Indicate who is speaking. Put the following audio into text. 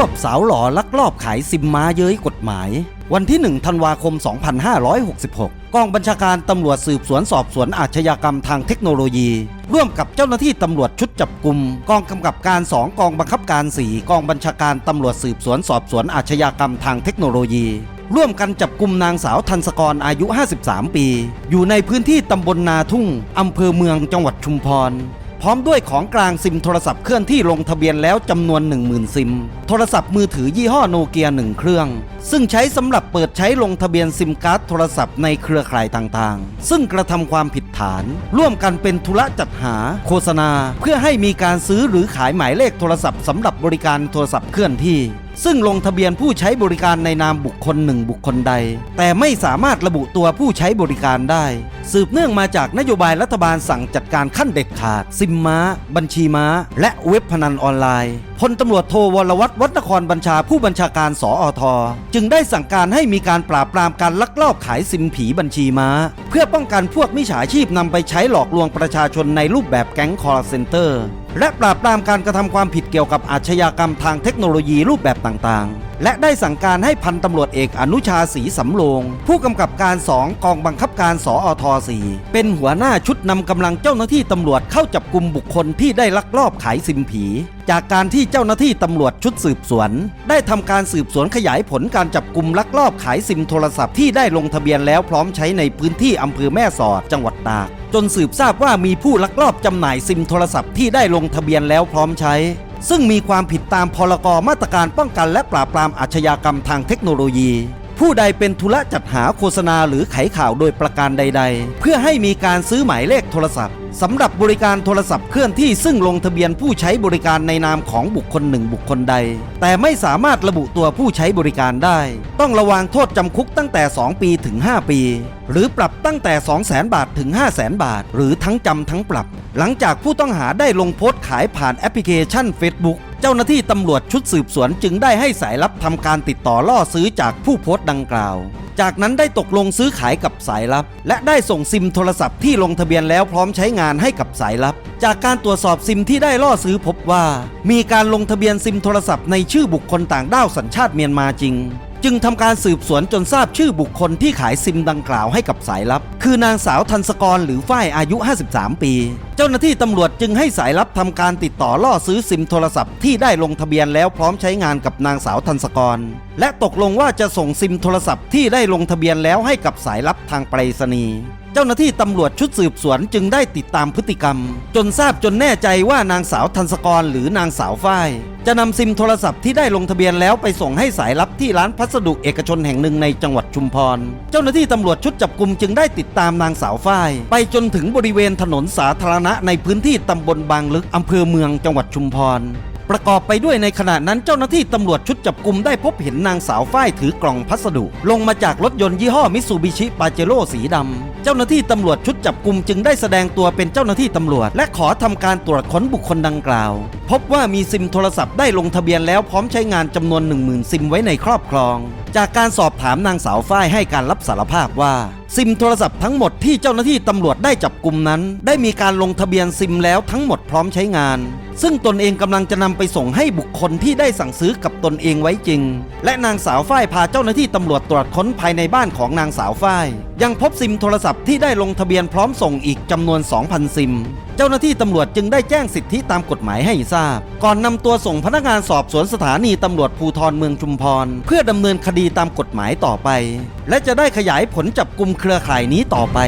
Speaker 1: วบสาวหล่อลักลอบขายซิมม้าเย้ยกฎหมาย วันที่ 1 ธันวาคม 2566 กองบัญชาการตำรวจสืบสวนสอบสวนอาชญากรรมทางเทคโนโลยี ร่วมกับเจ้าหน้าที่ตำรวจชุดจับกลุ่มกองกำกับการ 2 กองบังคับการ 4 กองบัญชาการตำรวจสืบสวนสอบสวนอาชญากรรมทางเทคโนโลยีร่วมกันจับกลุ่มนางสาวทันสกรอายุ 53 ปี อยู่ในพื้นที่ตำบลนาทุ่ง อำเภอเมืองจังหวัดชุมพร พร้อมด้วยของกลางซิมโทรศัพท์เคลื่อนที่ลงทะเบียนแล้วจำนวน 10,000 ซิม โทรศัพท์มือถือยี่ห้อโนเกียหนึ่งเครื่อง ซึ่งใช้สำหรับเปิดใช้ลงทะเบียนซิมการ์ดโทรศัพท์ในเครือข่ายต่างๆ ซึ่งกระทำความผิดฐาน ร่วมกันเป็นธุระจัดหา โฆษณา เพื่อให้มีการซื้อหรือขายหมายเลขโทรศัพท์สำหรับบริการโทรศัพท์เคลื่อนที่ ซึ่งลงทะเบียนผู้ใช้บริการในนามบุคคลหนึ่งบุคคลใด แต่ไม่สามารถระบุตัวผู้ใช้บริการได้ สืบเนื่องมาจากนโยบายรัฐบาลสั่งจัดการขั้นเด็ดขาด ซิมม้า บัญชีม้า และเว็บพนันออนไลน์พลตำรวจโทวรวัตรวัฒนครบัญชาผู้บัญชาการสออทจึงได้สั่งการให้มีการปราบปรามการลักลอบขายซิมผีบัญชีม้า เพื่อป้องกันพวกมิจฉาชีพนำไปใช้หลอกลวงประชาชนในรูปแบบแก๊งคอร์เซนเตอร์และปราบปรามการกระทำความผิดเกี่ยวกับอาชญากรรมทางเทคโนโลยีรูปแบบต่างๆ และได้สั่งการให้พันตำรวจเอกอนุชาศรีสำโรงผู้กำกับการ 2 กองบังคับการสออท4เป็นหัวหน้าชุดนำกำลังเจ้าหน้าที่ตำรวจเข้าจับกลุ่มบุคคลที่ได้ลักลอบขายซิมผี จากการที่เจ้าหน้าที่ตำรวจชุดสืบสวน ได้ทำการสืบสวนขยายผลการจับกลุ่มลักลอบขายซิมโทรศัพท์ที่ได้ลงทะเบียนแล้วพร้อมใช้ในพื้นที่อำเภอแม่สอดจังหวัดตากจนสืบทราบว่ามีผู้ลักลอบจำหน่ายซิมโทรศัพท์ที่ได้ลงทะเบียนแล้วพร้อมใช้ ซึ่งมีความผิดตามพรกมาตรการป้องกันและปราบปรามอาชญากรรมทางเทคโนโลยี ผู้ใดเป็นธุระจัดหาโฆษณาหรือไขข่าวโดยประการใด ๆ เพื่อให้มีการซื้อหมายเลขโทรศัพท์สำหรับบริการโทรศัพท์เคลื่อนที่ซึ่งลงทะเบียนผู้ใช้บริการในนามของบุคคลหนึ่งบุคคลใด แต่ไม่สามารถระบุตัวผู้ใช้บริการได้ ต้องระวางโทษจำคุกตั้งแต่ 2 ปีถึง 5 ปี หรือปรับตั้งแต่ 200,000 บาทถึง 500,000 บาท หรือทั้งจำทั้งปรับ หลังจากผู้ต้องหาได้ลงโพสต์ขายผ่านแอปพลิเคชัน Facebook เจ้าหน้าที่ตำรวจชุดสืบสวนจึงได้ให้สายลับทำการติดต่อล่อซื้อจากผู้โพสต์ดังกล่าว จากนั้นได้ตกลงซื้อขายกับสายลับ และได้ส่งซิมโทรศัพท์ที่ลงทะเบียนแล้วพร้อมใช้งานให้กับสายลับ จากการตรวจสอบซิมที่ได้ล่อซื้อพบว่า มีการลงทะเบียนซิมโทรศัพท์ในชื่อบุคคลต่างด้าวสัญชาติเมียนมาจริง จึงทำการสืบสวนจนทราบชื่อบุคคลที่ขายซิมดังกล่าวให้กับสายลับ คือนางสาวทันสกรหรือฝ้ายอายุ 53 ปี เจ้าหน้าที่ตำรวจจึงให้สายลับทำการติดต่อล่อซื้อซิมโทรศัพท์ที่ได้ลงทะเบียนแล้วพร้อมใช้งานกับนางสาวทันสกร และตกลงว่าจะส่งซิมโทรศัพท์ที่ได้ลงทะเบียนแล้วให้กับสายลับทางไปรษณีย์ เจ้าหน้าที่ตำรวจชุดสืบสวนจึงได้ติดตามพฤติกรรม จนทราบจนแน่ใจว่านางสาวทันสกรหรือนางสาวฝ้าย จะนำซิมโทรศัพท์ที่ได้ลงทะเบียนแล้วไปส่งให้สายลับที่ร้านพัสดุเอกชนแห่งหนึ่งในจังหวัดชุมพร เจ้าหน้าที่ตำรวจชุดจับกลุ่มจึงได้ติดตามนางสาวฝ้าย ไปจนถึงบริเวณถนนสาธารณะในพื้นที่ตำบลบางลึกอำเภอเมืองจังหวัดชุมพร ประกอบไปด้วยในขณะนั้นเจ้าหน้าที่ตำรวจชุดจับกลุ่มได้พบเห็นนางสาวฝ้ายถือกล่องพัสดุ ลงมาจากรถยนต์ยี่ห้อมิสูบิชิปาเจโร่สีดำ เจ้าหน้าที่ตำรวจชุดจับกลุ่มจึงได้แสดงตัวเป็นเจ้าหน้าที่ตำรวจ และขอทำการตรวจค้นบุคคลดังกล่าว พบว่ามีซิมโทรศัพท์ได้ลงทะเบียนแล้วพร้อมใช้งานจำนวน10,000 ซิมไว้ในครอบครอง จากการสอบถามนางสาวฝ้ายให้การรับสารภาพว่า ซิมโทรศัพท์ทั้งหมดที่เจ้าหน้าที่ตำรวจได้จับกลุ่มนั้น ได้มีการลงทะเบียนซิมแล้วทั้งหมดพร้อมใช้งาน ซึ่งตนเองกำลังจะนำไปส่งให้บุคคลที่ได้สั่งซื้อกับตนเองไว้จริง และนางสาวฝ้ายพาเจ้าหน้าที่ตำรวจตรวจค้นภายในบ้านของนางสาวฝ้าย ยังพบซิมโทรศัพท์ที่ได้ลงทะเบียนพร้อมส่งอีกจำนวน 2,000 ซิม เจ้าหน้าที่ตำรวจจึงได้แจ้งสิทธิตามกฎหมายให้ทราบ ก่อนนำตัวส่งพนักงานสอบสวนสถานีตำรวจภูธรเมืองชุมพร เพื่อดำเนินคดีตามกฎหมายต่อไป และจะได้ขยายผลจับกลุ่มเครือข่ายนี้ต่อไป